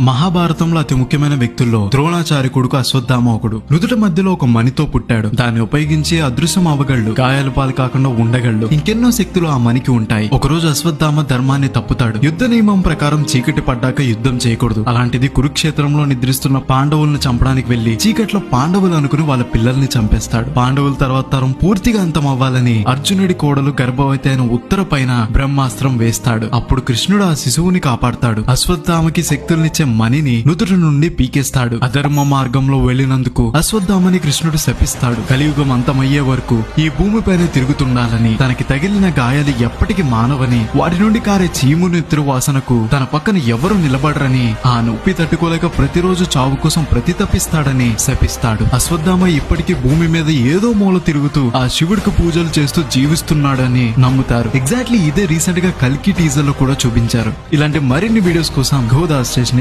మహాభారతంలో అతి ముఖ్యమైన వ్యక్తుల్లో ద్రోణాచార్య కొడుకు అశ్వత్థామ ఒకడు నుదుట మధ్యలో ఒక మణితో పుట్టాడు. దాన్ని ఉపయోగించి అదృశ్యం అవగళ్ళు గాయాల పాలు కాకుండా ఉండగళ్ళు ఇంకెన్నో శక్తులు ఆ మణికి ఉంటాయి. ఒకరోజు అశ్వత్థామ ధర్మాన్ని తప్పుతాడు. యుద్ధ నియమం ప్రకారం చీకటి పడ్డాక యుద్ధం చేయకూడదు. అలాంటిది కురుక్షేత్రంలో నిద్రిస్తున్న పాండవులను చంపడానికి వెళ్ళి చీకట్లో పాండవులు అనుకుని వాళ్ళ పిల్లల్ని చంపేస్తాడు. పాండవుల తర్వాత తరం పూర్తిగా అంతం అవ్వాలని అర్జునుడి కోడలు గర్భవతి అయిన ఉత్తర పైన బ్రహ్మాస్త్రం వేస్తాడు. అప్పుడు కృష్ణుడు ఆ శిశువుని కాపాడతాడు. అశ్వత్థామకి శక్తుల్నిచ్చే మణిని నుదుటి నుండి పీకేస్తాడు. అధర్మ మార్గంలో వెళ్ళినందుకు అశ్వత్థామని కృష్ణుడు శపిస్తాడు. కలియుగం అంతమయ్యే వరకు ఈ భూమిపైన తిరుగుతుండాలని తనకి తగిలిన గాయాలు ఎప్పటికీ మానవని వాటి నుండి కారే చీము నెత్తురు వాసనకు తన పక్కన ఎవరు నిలబడరని ఆ నొప్పి తట్టుకోలేక ప్రతిరోజు చావు కోసం ప్రతి తప్పిస్తాడని శపిస్తాడు. అశ్వత్థామ ఇప్పటికీ భూమి మీద ఏదో మూల తిరుగుతూ ఆ శివుడికి పూజలు చేస్తూ జీవిస్తున్నాడని నమ్ముతారు. ఎగ్జాక్ట్లీ ఇదే రీసెంట్గా కల్కి టీజర్లో కూడా చూపించారు. ఇలాంటి మరిన్ని వీడియోస్ కోసం గోదా స్టేషన్